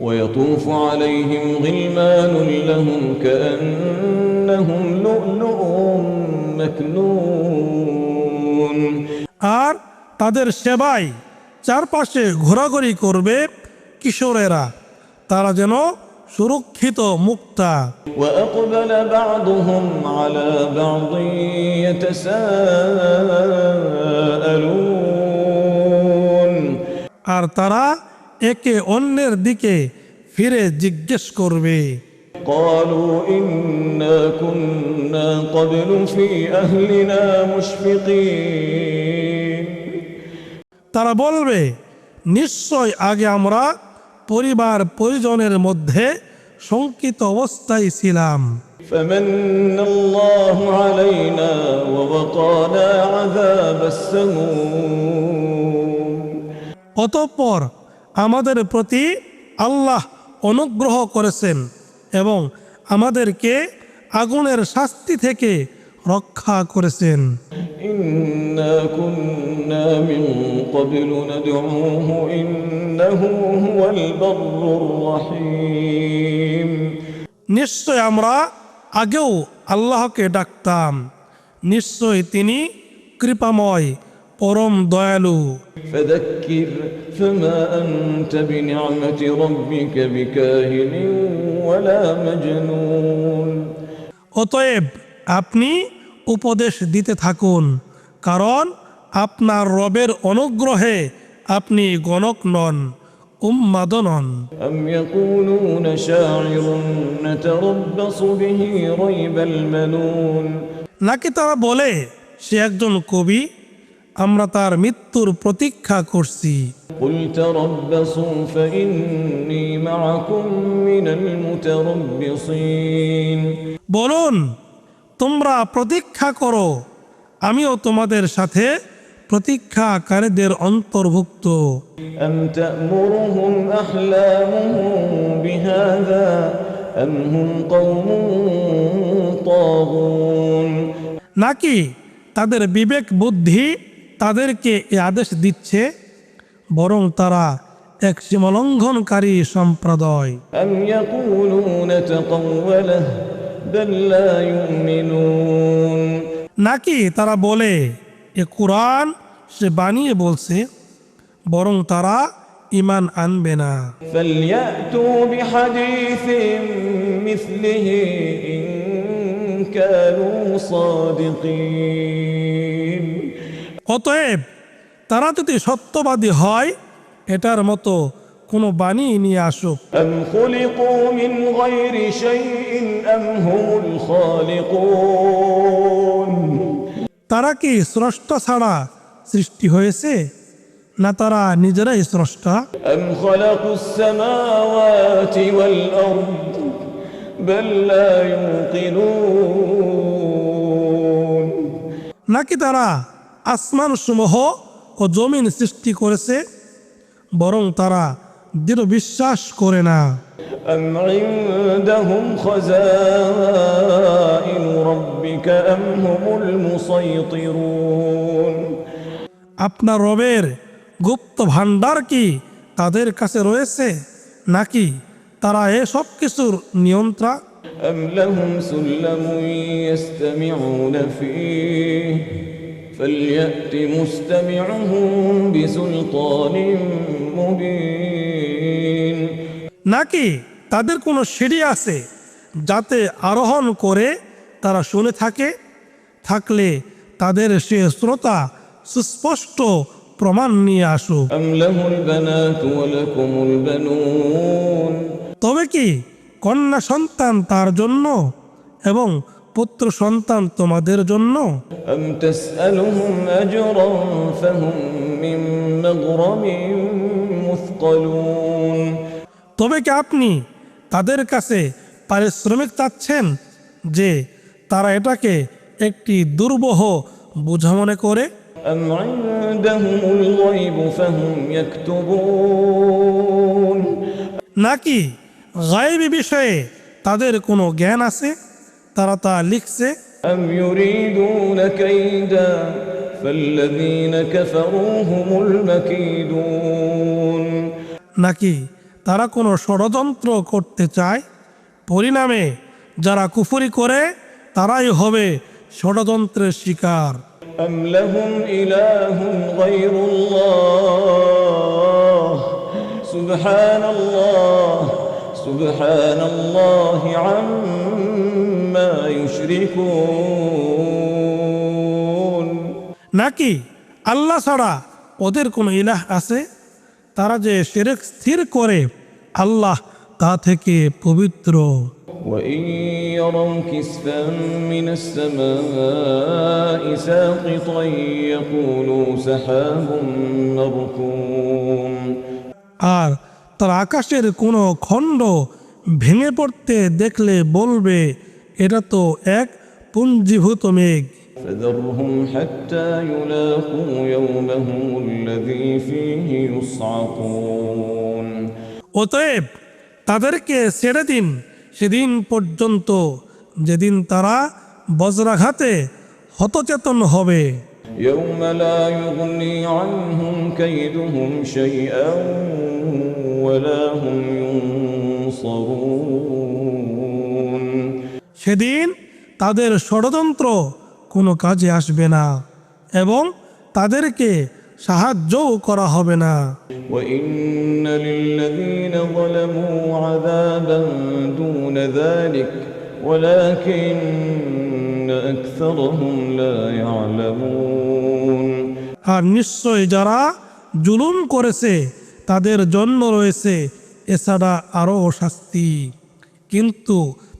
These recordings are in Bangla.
ويطوف عليهم غلمان لهم كأنهم لؤلؤ مكنون আর তাদের সেবায় চারপাশে ঘোরাঘুরি করবে কিশোরেরা তারা যেন সুরক্ষিত মুক্তা وأقبل بعضهم على بعض يتساءلون আর তারা একে অন্যের দিকে ফিরে জিজ্ঞেস করবে قالوا إنا كنا قبل في أهلنا مشفقين তারা বলবে নিশ্চয় আগে আমরা পরিবার পরিজনের মধ্যে শঙ্কিত অবস্থায় ছিলাম فمن الله علينا ووقانا عذاب السموم অতঃপর আমাদের প্রতি আল্লাহ অনুগ্রহ করেছেন এবং আমাদেরকে আগুনের শাস্তি থেকে রক্ষা করেছেন। নিশ্চয় আমরা আগেও আল্লাহকে ডাকতাম। নিশ্চয় তিনি কৃপাময় পরম দয়ালু فذكر فما أنت بنعمة ربك بكاهن ولا مجنون অতএব আপনি উপদেশ দিতে থাকুন কারণ আপনার রবের অনুগ্রহে আপনি গণক নন উম্মাদ নন أم يقولون شاعر نتربص به ريب المنون নাকি তারা বলে সে একজন কবি আমরা তার মৃত্যুর প্রতীক্ষা করছি। বলুন তোমরা প্রতীক্ষা করো আমিও তোমাদের সাথে প্রতীক্ষাকারীদের অন্তর্ভুক্ত। নাকি তাদের বিবেক বুদ্ধি তাদেরকে এ আদেশ দিচ্ছে বরং তারা এক সীমালঙ্ঘনকারী সম্প্রদায় أم يقولون تقوله بل لا يؤمنون নাকি তারা বলে এ কোরআন সে বানিয়ে বলছে বরং তারা ইমান আনবে না فليأتوا بحديث مثله إن كانوا صادقين অতএব তারা যদি সত্যবাদী হয় এটার মতো কোনো বাণী নিয়ে আসুক। তারা কি স্রষ্টা ছাড়া সৃষ্টি হয়েছে না তারা নিজেরাই স্রষ্টা? নাকি তারা আসমান সমূহ ও জমিন সৃষ্টি করেছে বরং তারা দৃঢ় বিশ্বাস করে না أم عندهم خزائن ربك أم هم المسيطرون আপনার রবের গুপ্ত ভাণ্ডার কি তাদের কাছে রয়েছে নাকি তারা এসব কিছুর নিয়ন্ত্রা أم لهم سلم يستمعون فيه فليأت مستمعهم بسلطان مبين নাকি তাদের কোনো সিঁড়ি আছে যাতে আরোহণ করে তারা শুনে থাকে থাকলে তাদের সে শ্রোতা সুস্পষ্ট প্রমাণ নিয়ে আসুক أم له البنات ولكم البنون তবে কি কন্যা সন্তান তার জন্য এবং পুত্র সন্তান তোমাদের জন্য? তবে কি আপনি তাদের কাছে পারিশ্রমিক চাচ্ছেন যে তারা এটাকে একটি দুর্বহ বোঝা মনে করে? নাকি গায়েবী বিষয়ে তাদের কোনো জ্ঞান আছে? তারা তা লিখছে। নাকি তারা কোনো ষড়যন্ত্র করতে চায়? পরিণামে যারা কুফুরি করে তারাই হবে ষড়যন্ত্রের শিকার। সুবহানাল্লাহ সুবহানাল্লাহি আম্মা নাকি আল্লাহ ছাড়া ওদের কোনো ইলাহ আছে তারা যে সেরেক স্থির করে আল্লাহ তা থেকে পবিত্র وإن يروا كسفا من السماء ساقطا يقولوا سحاب مركوم আর তার আকাশের কোনো খণ্ড ভেঙে পড়তে দেখলে বলবে এটা তো এক পুঞ্জীভূত মেঘ فذرهم حتى يلاقوا يومهم الذي فيه يصعقون অতএব তাদেরকে ছেড়ে দিন সেদিন পর্যন্ত যেদিন তারা বজ্রাঘাতে হতচেতন হবে يوم لا يغني عنهم كيدهم شيئا ولا هم ينصرون সেদিন তাদের ষড়যন্ত্র কোনো কাজে আসবে না এবং তাদেরকে সাহায্যও করা হবে না। আর নিশ্চয় যারা জুলুম করেছে তাদের জন্য রয়েছে এছাড়া আরও শাস্তি। কিন্তু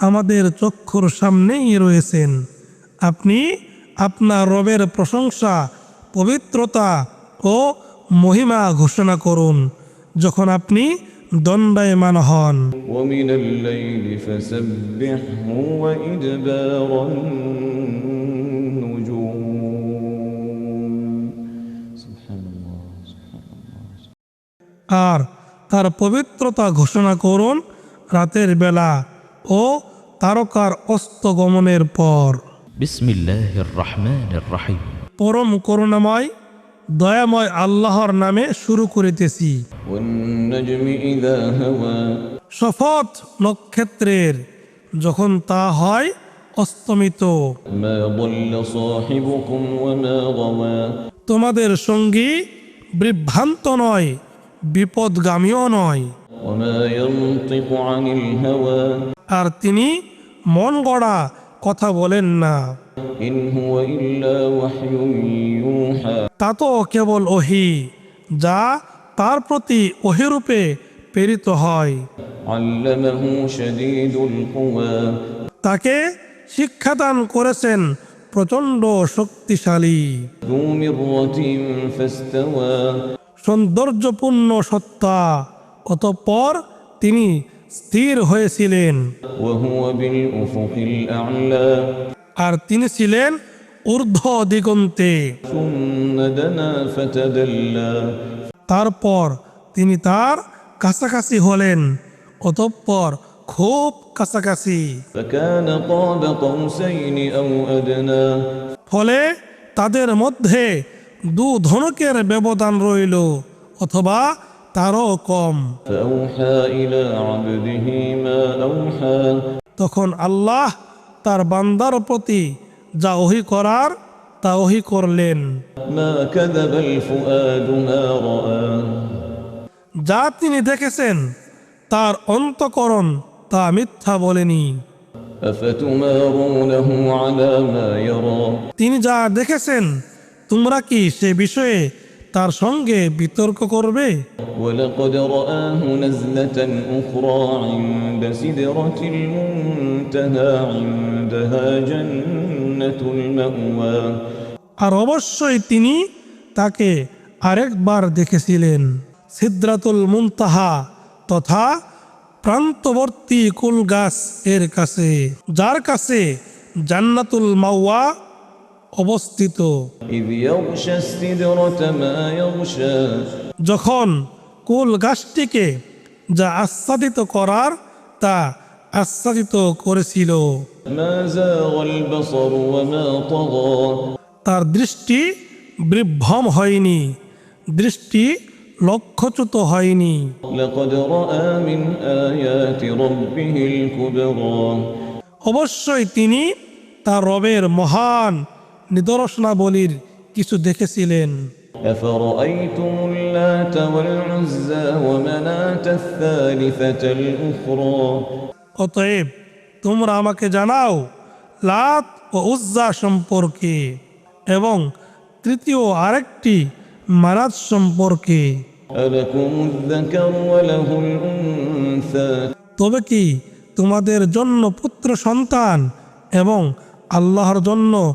আমাদের চক্ষুর সামনেই রয়েছেন। আপনি আপনার রবের প্রশংসা পবিত্রতা ও মহিমা ঘোষণা করুন যখন আপনি দণ্ডায়মান হন। আর তার পবিত্রতা ঘোষণা করুন রাতের বেলা। ও তারকার অস্তগমনের পর। পরম করুণাময় দয়াময় আল্লাহর নামে শুরু করিতেছি। শপথ নক্ষত্রের যখন তা হয় অস্তমিত। তোমাদের সঙ্গী বিভ্রান্ত নয় বিপদগামীও নয়। আর তিনি মন গড়া কথা বলেন না। তা তো কেবল ওহি যা তার প্রতি ওহিরূপে প্রেরিত হয়। তাকে শিক্ষাদান করেছেন প্রচণ্ড শক্তিশালী। সৌন্দর্যপূর্ণ সত্তা অতঃপর তিনি স্থির হয়েছিলেন। আর তিনি ছিলেন ঊর্ধ্ব দিগন্তে। তারপর তিনি তার কাছাকাছি হলেন অতঃপর খুব কাছাকাছি। ফলে তাদের মধ্যে দু ধনকের ব্যবধান রইল অথবা তারও কম। তখন আল্লাহ তার বান্দার প্রতি যা ওহি করার তা ওহি করলেন। যা তিনি দেখেছেন তার অন্তকরণ তা মিথ্যা বলেনি। তিনি যা দেখেছেন তোমরা কি সে বিষয়ে তার সঙ্গে বিতর্ক করবে। আর অবশ্যই তিনি তাকে আরেকবার দেখেছিলেন সিদ্রাতুল মুনতাহা তথা প্রান্তবর্তী কুল গাছ এর কাছে যার কাছে জান্নাতুল মাওয়া অবস্থিত। যখন কুল গাছটিকে যা আচ্ছাদিত করার, তা আচ্ছাদিত করেছিল। তার দৃষ্টি বিভ্রম হয়নি, দৃষ্টি লক্ষ্যচ্যুত হয়নি। অবশ্যই তিনি তার রবের মহান নিদর্শনাবলীর কিছু দেখেছিলেন। অতএব তোমরা আমাকে জানাও লাত ও উজ্জা সম্পর্কে এবং তৃতীয় আরেকটি মানাত সম্পর্কে। তবে কি তোমাদের জন্য পুত্র সন্তান এবং আল্লাহর জন্য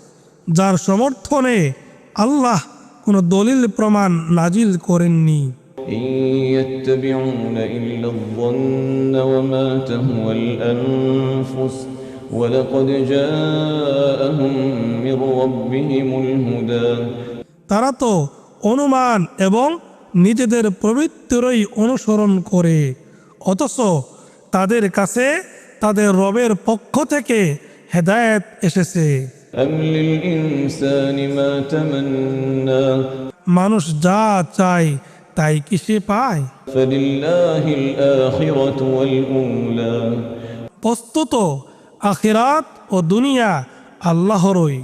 যার সমর্থনে আল্লাহ কোন দলিল প্রমাণ নাজিল করেননি। তারা তো অনুমান এবং নিজেদের প্রবৃত্তিরই অনুসরণ করে অথচ তাদের কাছে তাদের রবের পক্ষ থেকে হেদায়েত এসেছে। মানুষ যা চায় তাই কি সে পায়? বস্তুত আখিরাত ও দুনিয়া আল্লাহরই।